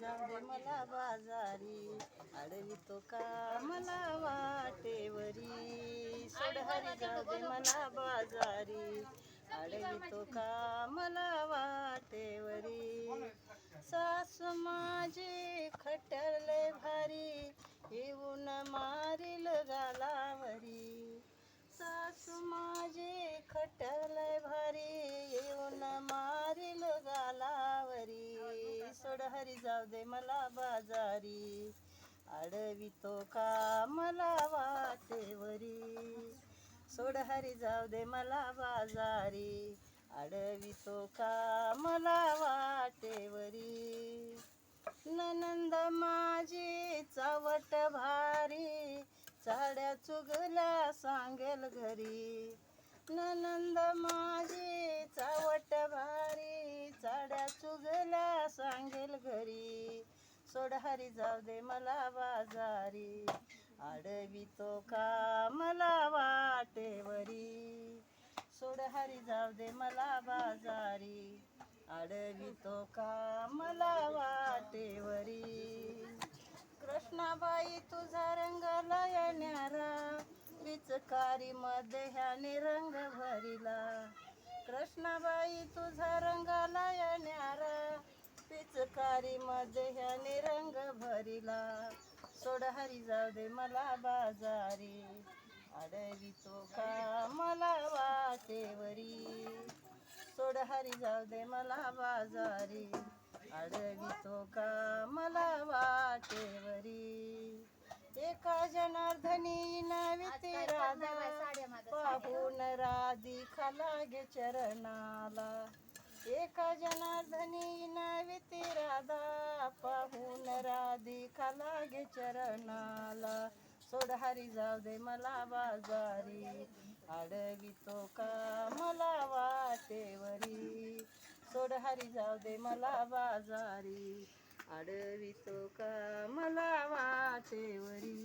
जाऊ दे मला बाजारी अडवितो का मला वाटेवरी. सोड हरी जाऊ दे मला बाजारी अडवितो का मला वाटेवरी. सासू माझे खटरले भा सोड हरी जाऊ दे मला बाजारी. अडवितो का मला वाटेवरी सोड हरी जाऊ दे मला बाजारी. अडवितो का मला वाटेवरी ननंद माझी चावट भारी. चाड्या चुगल्या सांगेल घरी. ननंद माझी चावट भारी. सांगेल घरी. सोड हरी जाऊ दे मला बाजारी. आडवितो का मला वाटेवरी. सोड हरी जाऊ दे मला बाजारी. आडवितो का मला वाटेवरी. कृष्णाबाई तुझा रंग लयण्यारा पिचकारी मध्ये ह्याने रंग भरिला. कृष्णाबाई तुझा रंग लयण्यारा पिचकारी मध्ये ह्याने रंग भरिला. सोड हरी जाऊ दे मला बाजारी. अडवितो का मला वाटेवरी सोड हरी जाऊ दे मला बाजारी. अडवितो का मला वाटेवरी एका जनार्दनी नविती राधा. पाहून राधी खालागे चरणाला. एका जनार्दनी राधिकाला गे चरणाला. सोड हरी जाऊ दे मला बाजारी. अडवितो का मला वाटेवरी. सोड हरी जाऊ दे मला बाजारी. अडवितो का मला वाटेवरी.